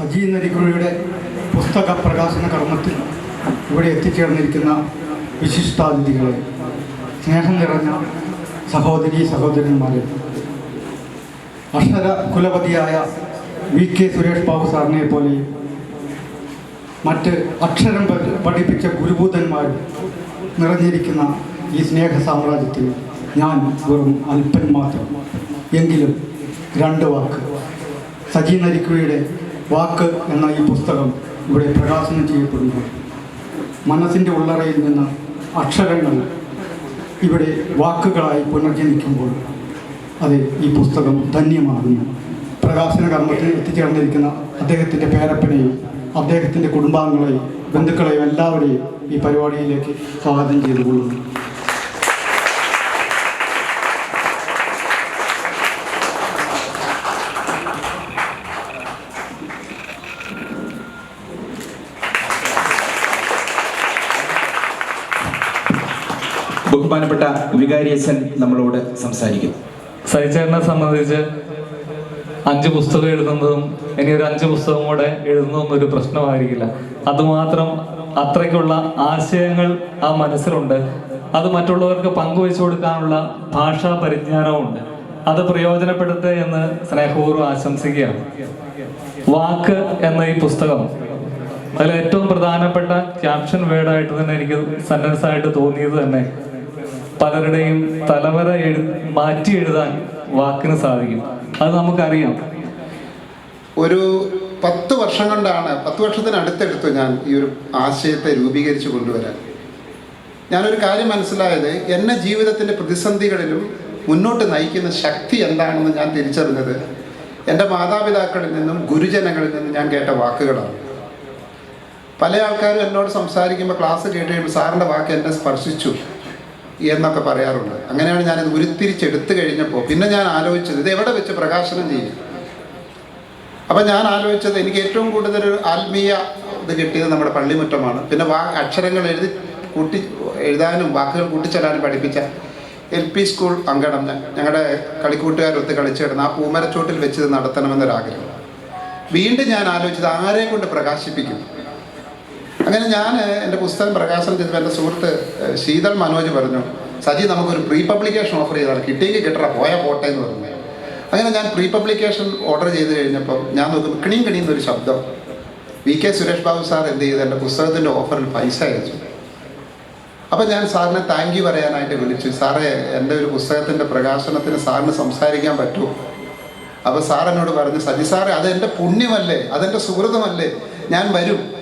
നരിക്കുഴിയുടെ പുസ്തക പ്രകാശന കർമ്മത്തിൽ ഇവിടെ എത്തിച്ചേർന്നിരിക്കുന്ന വിശിഷ്ടാതിഥികളെ സ്നേഹം നിറഞ്ഞ സഹോദരി സഹോദരന്മാരെ അക്ഷര കുലപതിയായ വി കെ സുരേഷ് ബാബു സാറിനെ പോലെ മറ്റ് അക്ഷരം പഠിപ്പിച്ച ഗുരുഭൂതന്മാർ നിറഞ്ഞിരിക്കുന്ന ഈ സ്നേഹ സാമ്രാജ്യത്തിൽ ഞാൻ വെറും അല്പൻ മാത്രം. എങ്കിലും രണ്ട് വാക്ക്. സജി നരിക്കുഴിയുടെ വാക്ക് എന്ന ഈ പുസ്തകം ഇവിടെ പ്രകാശനം ചെയ്യപ്പെടുന്നു. മനസ്സിന്റെ ഉള്ളറയിൽ നിന്ന് അക്ഷരങ്ങൾ ഇവിടെ വാക്കുകളായി പുനർജനിക്കുമ്പോൾ അത് ഈ പുസ്തകം ധന്യമാകുന്നു. പ്രകാശന കർമ്മത്തിൽ എത്തിച്ചേർന്നിരിക്കുന്ന അദ്ദേഹത്തിന്റെ പേരപ്പനെയും അദ്ദേഹത്തിന്റെ കുടുംബാംഗങ്ങളെയും ബന്ധുക്കളെയും എല്ലാവരെയും ഈ പരിപാടിയിലേക്ക് സ്വാഗതം ചെയ്തുകൊള്ളുന്നു. ബഹുമാനപ്പെട്ട വികാരിയച്ഛൻ നമ്മളോട് സംസാരിക്കും സഹിച്ചേട്ടനെ സംബന്ധിച്ച് അഞ്ച് പുസ്തകം എഴുതുന്നതും ഇനി ഒരു അഞ്ച് പുസ്തകം കൂടെ എഴുതുന്നതും ഒരു പ്രശ്നമായിരിക്കില്ല. അതുമാത്രം അത്രയ്ക്കുള്ള ആശയങ്ങൾ ആ മനസ്സിലുണ്ട്. അത് മറ്റുള്ളവർക്ക് പങ്കുവെച്ചു കൊടുക്കാനുള്ള ഭാഷാ പരിജ്ഞാനവുമുണ്ട്. അത് പ്രയോജനപ്പെടുത്തേ എന്ന് സ്നേഹപൂർവം ആശംസിക്കുകയാണ്. വാക്ക് എന്ന ഈ പുസ്തകം അതിൽ ഏറ്റവും പ്രധാനപ്പെട്ട ക്യാപ്ഷൻ വേർഡായിട്ട് തന്നെ എനിക്ക് സെന്റൻസ് ആയിട്ട് തോന്നിയത് തന്നെ പലരുടെയും തലവര എഴു മാറ്റി എഴുതാൻ വാക്കിന് സാധിക്കും. അത് നമുക്കറിയാം. ഒരു പത്ത് വർഷം കൊണ്ടാണ് പത്ത് വർഷത്തിനടുത്തെടുത്തു ഞാൻ ഈ ഒരു ആശയത്തെ രൂപീകരിച്ച് കൊണ്ടുവരാൻ. ഞാനൊരു കാര്യം മനസ്സിലായത് എന്നെ ജീവിതത്തിന്റെ പ്രതിസന്ധികളിലും മുന്നോട്ട് നയിക്കുന്ന ശക്തി എന്താണെന്ന് ഞാൻ തിരിച്ചറിഞ്ഞത് എന്റെ മാതാപിതാക്കളിൽ നിന്നും ഗുരുജനങ്ങളിൽ നിന്നും ഞാൻ കേട്ട വാക്കുകളാണ്. പല ആൾക്കാരും എന്നോട് സംസാരിക്കുമ്പോൾ ക്ലാസ് കേട്ട് കഴിയുമ്പോൾ സാറിന്റെ വാക്ക് എന്നെ സ്പർശിച്ചു. എന്നൊക്കെ പറയാറുണ്ട്. അങ്ങനെയാണ് ഞാനത് ഉരുത്തിരിച്ചെടുത്തു കഴിഞ്ഞപ്പോൾ പിന്നെ ഞാൻ ആലോചിച്ചത് ഇത് എവിടെ വെച്ച് പ്രകാശനം ചെയ്യും? അപ്പം ഞാൻ ആലോചിച്ചത് എനിക്ക് ഏറ്റവും കൂടുതൽ ആത്മീയ ഇത് കിട്ടിയത് നമ്മുടെ പള്ളിമുറ്റമാണ്. പിന്നെ വാ അക്ഷരങ്ങൾ എഴുതി കൂട്ടി എഴുതാനും വാക്കുകൾ കൂട്ടിച്ചെല്ലാനും പഠിപ്പിച്ച എൽ പി സ്കൂൾ അങ്കണം ഞ- ഞങ്ങളുടെ കളിക്കൂട്ടുകാരൊത്ത് കളിച്ചു കിടന്ന് ആ പൂമരച്ചോട്ടിൽ വെച്ച് നടത്തണമെന്നൊരാഗ്രഹം. വീണ്ടും ഞാൻ ആലോചിച്ചത് ആരെയും കൊണ്ട് പ്രകാശിപ്പിക്കും? അങ്ങനെ ഞാൻ എന്റെ പുസ്തകം പ്രകാശനം ചെയ്തപ്പോൾ എന്റെ സുഹൃത്ത് ശീതൾ മനോജ് പറഞ്ഞു സജി നമുക്കൊരു പ്രീ പബ്ലിക്കേഷൻ ഓഫർ ചെയ്താണ് കിട്ടിയെങ്കിൽ കിട്ടറ പോയാൽ പോട്ടെ എന്ന് പറഞ്ഞു. അങ്ങനെ ഞാൻ പ്രീ പബ്ലിക്കേഷൻ ഓർഡർ ചെയ്ത് കഴിഞ്ഞപ്പോൾ ഞാൻ നോക്കുമ്പോൾ കിണിയും കിണിയുന്നൊരു ശബ്ദം. V K Suresh Babu sir എന്ത് ചെയ്ത് എന്റെ പുസ്തകത്തിന്റെ ഓഫറിൽ പൈസ അയച്ചു. അപ്പം ഞാൻ സാറിനെ താങ്ക് യു പറയാനായിട്ട് വിളിച്ചു. സാറേ എന്റെ ഒരു പുസ്തകത്തിന്റെ പ്രകാശനത്തിന് സാറിന് സംസാരിക്കാൻ പറ്റുമോ അപ്പോൾ സാർ എന്നോട് പറഞ്ഞു സജി സാറേ അത് എന്റെ പുണ്യമല്ലേ? അതെന്റെ സുഹൃതമല്ലേ? ഞാൻ വരും.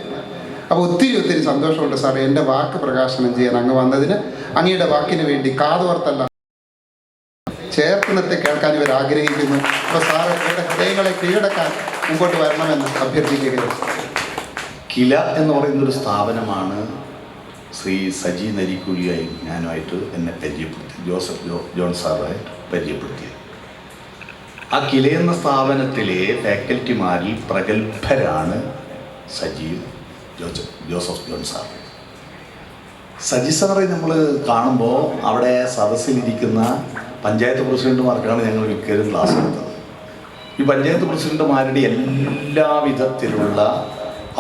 അപ്പോൾ ഒത്തിരി ഒത്തിരി സന്തോഷമുണ്ട് സാറേ. എന്റെ വാക്ക് പ്രകാശനം ചെയ്യാൻ അങ്ങ് വന്നതിന് അങ്ങയുടെ വാക്കിന് വേണ്ടി കാതോർത്തല്ല. ചേർത്ത് നിർത്തി കേൾക്കാൻ ഇവർ ആഗ്രഹിക്കുന്നു. അപ്പോൾ സാറ് ഇവരുടെ ഹൃദയങ്ങളെ കീഴടക്കാൻ മുമ്പോട്ട് വരണമെന്ന് അഭ്യർത്ഥിക്കുകയാണ് കില എന്ന് പറയുന്ന ഒരു സ്ഥാപനമാണ് ശ്രീ സജി നരിക്കുലിയായി ഞാനുമായിട്ട് എന്നെ പരിചയപ്പെടുത്തി ജോസഫ് ജോ ജോൺ സാറുമായിട്ട് പരിചയപ്പെടുത്തിയത് ആ കില എന്ന സ്ഥാപനത്തിലെ ഫാക്കൽറ്റിമാരിൽ പ്രഗത്ഭരാണ് സജിയും ജോസഫ് ജോൺ സാർ. സജി സാറെ നമ്മൾ കാണുമ്പോൾ അവിടെ സദസ്സിലിരിക്കുന്ന പഞ്ചായത്ത് പ്രസിഡന്റുമാർക്കാണ് ഞങ്ങൾ മിക്കവരും ക്ലാസ് എടുത്തത്. ഈ പഞ്ചായത്ത് പ്രസിഡന്റുമാരുടെ എല്ലാവിധത്തിലുള്ള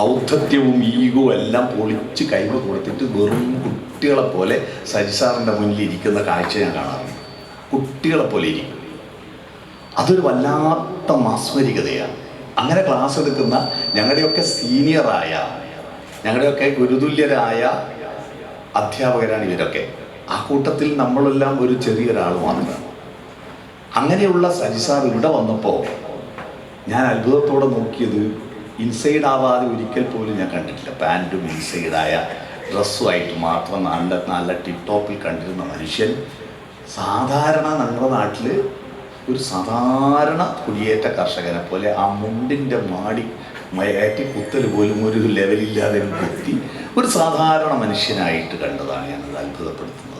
ഔദ്ധത്യവും ഈഗോ എല്ലാം പൊളിച്ച് കൈവ് കൊടുത്തിട്ട് വെറും കുട്ടികളെ പോലെ സജി സാറിന്റെ മുന്നിൽ ഇരിക്കുന്ന കാഴ്ച ഞാൻ കാണാറുണ്ട്. കുട്ടികളെ പോലെ ഇരിക്കും. അതൊരു വല്ലാത്ത മാസ്മരികതയാണ്. അങ്ങനെ ക്ലാസ് എടുക്കുന്ന ഞങ്ങളുടെയൊക്കെ സീനിയറായ ഞങ്ങളുടെയൊക്കെ ഗുരുതുല്യരായ അധ്യാപകരാണ് ഇവരൊക്കെ. ആ കൂട്ടത്തിൽ നമ്മളെല്ലാം ഒരു ചെറിയൊരാൾ മാത്രമാണ് അങ്ങനെയുള്ള സജിസാർ ഇവിടെ വന്നപ്പോൾ ഞാൻ അത്ഭുതത്തോടെ നോക്കിയത് ഇൻസൈഡ് ആവാതെ ഒരിക്കൽ പോലും ഞാൻ കണ്ടിട്ടില്ല. പാന്റും ഇൻസൈഡായ ഡ്രസ്സുമായിട്ട് മാത്രം നല്ല നല്ല ടിപ് ടോപ്പിൽ കണ്ടിരുന്ന മനുഷ്യൻ സാധാരണ നമ്മുടെ നാട്ടിൽ ഒരു സാധാരണ കുടിയേറ്റ കർഷകനെ പോലെ ആ മുണ്ടിന്റെ മാടി മയറ്റി കുത്തൽ പോലും ഒരു ലെവലില്ലാതെ കുത്തി ഒരു സാധാരണ മനുഷ്യനായിട്ട് കണ്ടതാണ് ഞാനത് അത്ഭുതപ്പെടുത്തുന്നത്.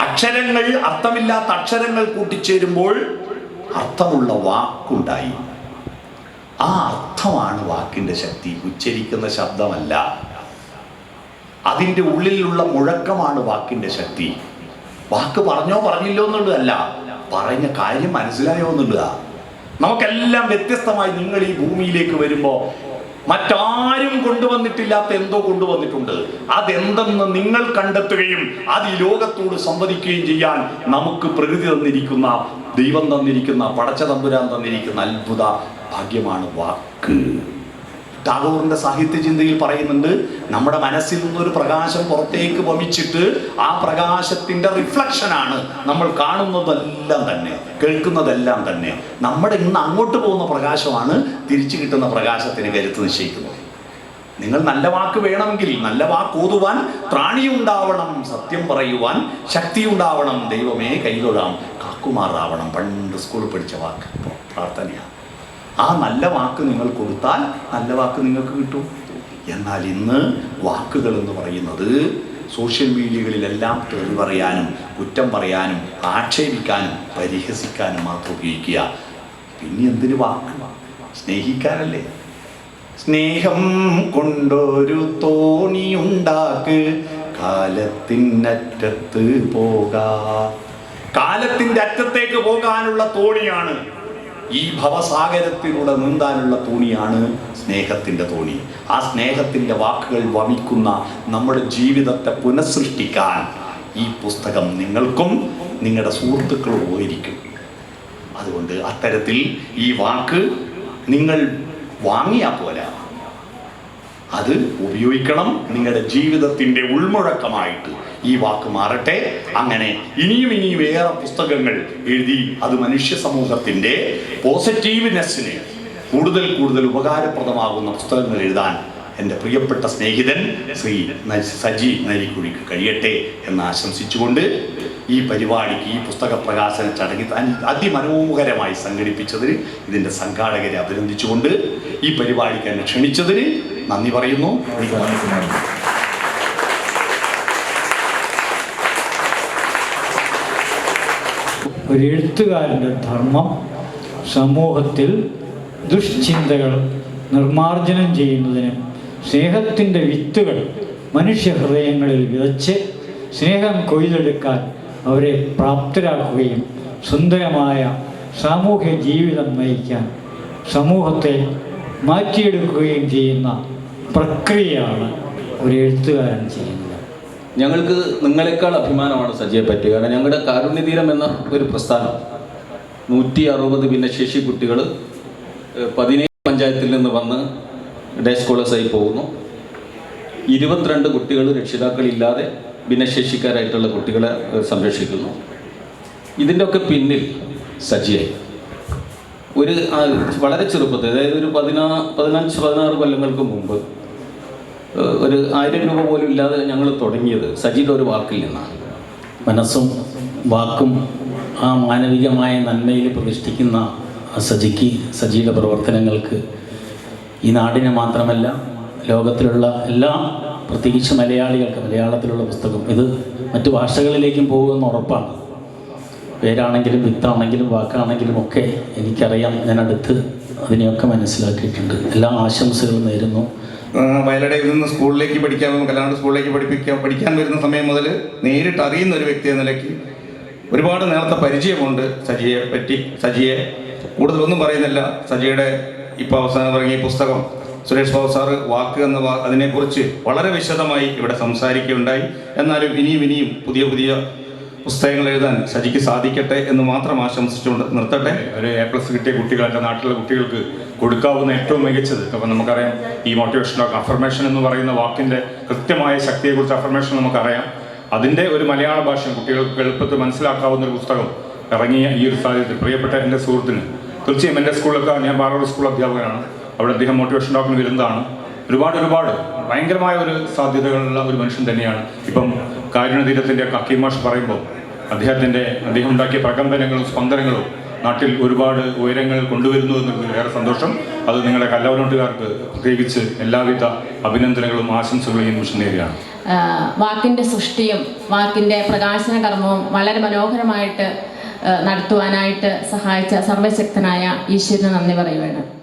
അക്ഷരങ്ങൾ അർത്ഥമില്ലാത്ത അക്ഷരങ്ങൾ കൂട്ടിച്ചേരുമ്പോൾ അർത്ഥമുള്ള വാക്കുണ്ടായി. ആ അർത്ഥമാണ് വാക്കിന്റെ ശക്തി. ഉച്ചരിക്കുന്ന ശബ്ദമല്ല. അതിന്റെ ഉള്ളിലുള്ള മുഴക്കമാണ് വാക്കിന്റെ ശക്തി. വാക്ക് പറഞ്ഞോ പറഞ്ഞില്ലോ എന്നുള്ളതല്ല പറഞ്ഞ കാര്യം മനസ്സിലായോ എന്നുള്ളതാ നമുക്കെല്ലാം വ്യത്യസ്തമായി നിങ്ങൾ ഈ ഭൂമിയിലേക്ക് വരുമ്പോൾ മറ്റാരും കൊണ്ടുവന്നിട്ടില്ലാത്ത എന്തോ കൊണ്ടുവന്നിട്ടുണ്ട്. അതെന്തെന്ന് നിങ്ങൾ കണ്ടെത്തുകയും അത് ഈ ലോകത്തോട് സംവദിക്കുകയും ചെയ്യാൻ നമുക്ക് പ്രകൃതി തന്നിരിക്കുന്ന ദൈവം തന്നിരിക്കുന്ന പടച്ച തമ്പുരാൻ തന്നിരിക്കുന്ന അത്ഭുത ഭാഗ്യമാണ് വാക്ക്. ടാഗോറിന്റെ സാഹിത്യ ചിന്തയിൽ പറയുന്നുണ്ട് നമ്മുടെ മനസ്സിൽ നിന്നൊരു പ്രകാശം പുറത്തേക്ക് വമിച്ചിട്ട് ആ പ്രകാശത്തിന്റെ റിഫ്ലക്ഷനാണ് നമ്മൾ കാണുന്നതെല്ലാം തന്നെ കേൾക്കുന്നതെല്ലാം തന്നെ. നമ്മുടെ ഇന്ന് അങ്ങോട്ട് പോകുന്ന പ്രകാശമാണ് തിരിച്ചു കിട്ടുന്ന പ്രകാശത്തിന് കരുത്ത് നിശ്ചയിക്കുന്നത്. നിങ്ങൾ നല്ല വാക്ക് വേണമെങ്കിൽ നല്ല വാക്ക് ഓതുവാൻ ത്രാണിയുണ്ടാവണം സത്യം പറയുവാൻ ശക്തിയുണ്ടാവണം ദൈവമേ കൈതൊഴാം കാക്കുമാറാവണം. പണ്ട് സ്കൂളിൽ പഠിച്ച വാക്ക് പ്രാർത്ഥനയാണ്. ആ നല്ല വാക്ക് നിങ്ങൾ കൊടുത്താൽ നല്ല വാക്ക് നിങ്ങൾക്ക് കിട്ടും. എന്നാൽ ഇന്ന് വാക്കുകൾ എന്ന് പറയുന്നത് സോഷ്യൽ മീഡിയകളിലെല്ലാം തെറി പറയാനും കുറ്റം പറയാനും ആക്ഷേപിക്കാനും പരിഹസിക്കാനും മാത്രം ഉപയോഗിക്കുക. പിന്നെ എന്തിന് വാക്ക്? സ്നേഹിക്കാനല്ലേ? സ്നേഹം കൊണ്ടൊരു തോണിയുണ്ടാക്ക്. കാലത്തിനറ്റത്ത് പോകാ. കാലത്തിന്റെ അറ്റത്തേക്ക് പോകാനുള്ള തോണിയാണ് ഈ ഭവസാഗരത്തിലൂടെ നീന്താനുള്ള തോണിയാണ് സ്നേഹത്തിന്റെ തോണി. ആ സ്നേഹത്തിന്റെ വാക്കുകൾ വമിക്കുന്ന നമ്മുടെ ജീവിതത്തെ പുനഃസൃഷ്ടിക്കാൻ ഈ പുസ്തകം നിങ്ങൾക്കും നിങ്ങളുടെ സുഹൃത്തുക്കളും ഉപകരിക്കും അതുകൊണ്ട് അത്തരത്തിൽ ഈ വാക്ക് നിങ്ങൾ വാങ്ങിയാൽ പോരാ. അത് ഉപയോഗിക്കണം. നിങ്ങളുടെ ജീവിതത്തിന്റെ ഉൾമുഴക്കമായിട്ട് ഈ വാക്ക് മാറട്ടെ. അങ്ങനെ ഇനിയും ഇനിയും ഏറെ പുസ്തകങ്ങൾ എഴുതി അത് മനുഷ്യ സമൂഹത്തിന്റെ പോസിറ്റീവ്നെസ്സിന് കൂടുതൽ കൂടുതൽ ഉപകാരപ്രദമാകുന്ന പുസ്തകങ്ങൾ എഴുതാൻ എന്റെ പ്രിയപ്പെട്ട സ്നേഹിതൻ ശ്രീ സജി നരിക്കുഴിക്ക് കഴിയട്ടെ എന്ന് ആശംസിച്ചുകൊണ്ട് ഈ പരിപാടിക്ക് ഈ പുസ്തക പ്രകാശന ചടങ്ങ് അതിമനോഹരമായി സംഘടിപ്പിച്ചതിന് ഇതിന്റെ സംഘാടകരെ അഭിനന്ദിച്ചുകൊണ്ട് ഈ പരിപാടിക്ക് എന്നെ ക്ഷണിച്ചതിന് നന്ദി പറയുന്നു. ഒരു എഴുത്തുകാരന്റെ ധർമ്മം സമൂഹത്തിൽ ദുഷ്ചിന്തകൾ നിർമാർജനം ചെയ്യുന്നതിനും സ്നേഹത്തിന്റെ വിത്തുകൾ മനുഷ്യഹൃദയങ്ങളിൽ വിതച്ച് സ്നേഹം കൊയ്തെടുക്കാൻ അവരെ പ്രാപ്തരാക്കുകയും സുന്ദരമായ സാമൂഹ്യ ജീവിതം നയിക്കാൻ സമൂഹത്തെ മാറ്റിയെടുക്കുകയും ചെയ്യുന്ന പ്രക്രിയയാണ് ഒരു എഴുത്തുകാരൻ ചെയ്യുന്നത്. ഞങ്ങൾക്ക് നിങ്ങളെക്കാൾ അഭിമാനമാണ് സജ്ജയെ പറ്റി. കാരണം ഞങ്ങളുടെ കാരുണ്യതീരം എന്ന ഒരു പ്രസ്ഥാനം നൂറ്റി അറുപത് ഭിന്നശേഷി കുട്ടികൾ പതിനേഴ് പഞ്ചായത്തിൽ നിന്ന് വന്ന് ഡേ സ്കോളേഴ്സായി പോകുന്നു. ഇരുപത്തിരണ്ട് കുട്ടികൾ രക്ഷിതാക്കളില്ലാതെ ഭിന്നശേഷിക്കാരായിട്ടുള്ള കുട്ടികളെ സംരക്ഷിക്കുന്നു. ഇതിന്റെ ഒക്കെ പിന്നിൽ സജിയായി ഒരു വളരെ ചെറുപ്പത്തിൽ അതായത് ഒരു പതിനാ പതിനഞ്ച് പതിനാറ് കൊല്ലങ്ങൾക്ക് മുമ്പ് ഒരു ആയിരം രൂപ പോലും ഇല്ലാതെ ഞങ്ങൾ തുടങ്ങിയത് സജിയുടെ ഒരു വാക്കിൽ നിന്നാണ്. മനസ്സും വാക്കും ആ മാനവികമായ നന്മയിൽ പ്രതിഷ്ഠിക്കുന്ന സജിക്ക് സജിയുടെ പ്രവർത്തനങ്ങൾക്ക് ഈ നാടിനെ മാത്രമല്ല ലോകത്തിലുള്ള എല്ലാ പ്രത്യേകിച്ച് മലയാളികൾക്ക് മലയാളത്തിലുള്ള പുസ്തകം ഇത് മറ്റു ഭാഷകളിലേക്കും പോകുമെന്ന് ഉറപ്പാണ്. പേരാണെങ്കിലും വിത്താണെങ്കിലും വാക്കാണെങ്കിലും ഒക്കെ എനിക്കറിയാം ഞാൻ അടുത്ത് അതിനെയൊക്കെ മനസ്സിലാക്കിയിട്ടുണ്ട്. എല്ലാ ആശംസകളും നേരുന്നു. വയലടയിൽ നിന്ന് സ്കൂളിലേക്ക് പഠിക്കാൻ കല്ലാണ്ട് സ്കൂളിലേക്ക് പഠിപ്പിക്കാൻ പഠിക്കാൻ വരുന്ന സമയം മുതൽ നേരിട്ട് അറിയുന്ന ഒരു വ്യക്തി എന്ന നിലയ്ക്ക് ഒരുപാട് നേരത്തെ പരിചയമുണ്ട് സജിയെ പറ്റി. സജിയെ കൂടുതലൊന്നും പറയുന്നില്ല. സജിയുടെ ഇപ്പോൾ അവസാനം ഇറങ്ങിയ പുസ്തകം സുരേഷ് ബാബു സാറ് വാക്ക് എന്ന അതിനെക്കുറിച്ച് വളരെ വിശദമായി ഇവിടെ സംസാരിക്കുകയുണ്ടായി. എന്നാലും ഇനിയും ഇനിയും പുതിയ പുതിയ പുസ്തകങ്ങൾ എഴുതാൻ ശരിക്ക് സാധിക്കട്ടെ എന്ന് മാത്രം ആശംസിച്ചുകൊണ്ട് നിർത്തട്ടെ. ഒരു എ പ്ലസ് കിട്ടിയ കുട്ടികൾ എന്റെ നാട്ടിലെ കുട്ടികൾക്ക് കൊടുക്കാവുന്ന ഏറ്റവും മികച്ചത്. അപ്പം നമുക്കറിയാം ഈ മോട്ടിവേഷൻ ഓഫ് അഫർമേഷൻ എന്ന് പറയുന്ന വാക്കിന്റെ കൃത്യമായ ശക്തിയെക്കുറിച്ച് അഫർമേഷൻ നമുക്കറിയാം. അതിന്റെ ഒരു മലയാള ഭാഷ കുട്ടികൾക്ക് എളുപ്പത്തിൽ മനസ്സിലാക്കാവുന്ന ഒരു പുസ്തകം ഇറങ്ങിയ ഈ ഒരു സാഹചര്യത്തിൽ. പ്രിയപ്പെട്ട എന്റെ സുഹൃത്തിന് തീർച്ചയായും എന്റെ സ്കൂളിലൊക്കെ ഞാൻ ബാറോഡ് സ്കൂൾ അധ്യാപകനാണ്. അവിടെ അദ്ദേഹം മോട്ടിവേഷൻ ഡോക്ടറിന് വരുന്നതാണ് ഒരുപാട് ഒരുപാട് ഭയങ്കരമായ ഒരു സാധ്യതകളുള്ള ഒരു മനുഷ്യൻ തന്നെയാണ്. ഇപ്പം കാരുണ്യതീരത്തിന്റെ കക്കിമാഷ് പറയുമ്പോൾ അദ്ദേഹത്തിന്റെ അദ്ദേഹം ഉണ്ടാക്കിയ പ്രകമ്പനങ്ങളും സ്പന്ദനങ്ങളും നാട്ടിൽ ഒരുപാട് ഉയരങ്ങൾ കൊണ്ടുവരുന്നു എന്നതിൽ ഏറെ സന്തോഷം. അത് നിങ്ങളുടെ കല്ലവനോട്ടുകാർക്ക് പ്രത്യേകിച്ച് എല്ലാവിധ അഭിനന്ദനങ്ങളും ആശംസകളും ഈ നിമിഷം വാക്കിന്റെ സൃഷ്ടിയും വാക്കിന്റെ പ്രകാശന കർമ്മവും വളരെ മനോഹരമായിട്ട് നടത്തുവാനായിട്ട് സഹായിച്ച സർവശക്തനായ ഈശ്വരന് നന്ദി പറയുകയാണ്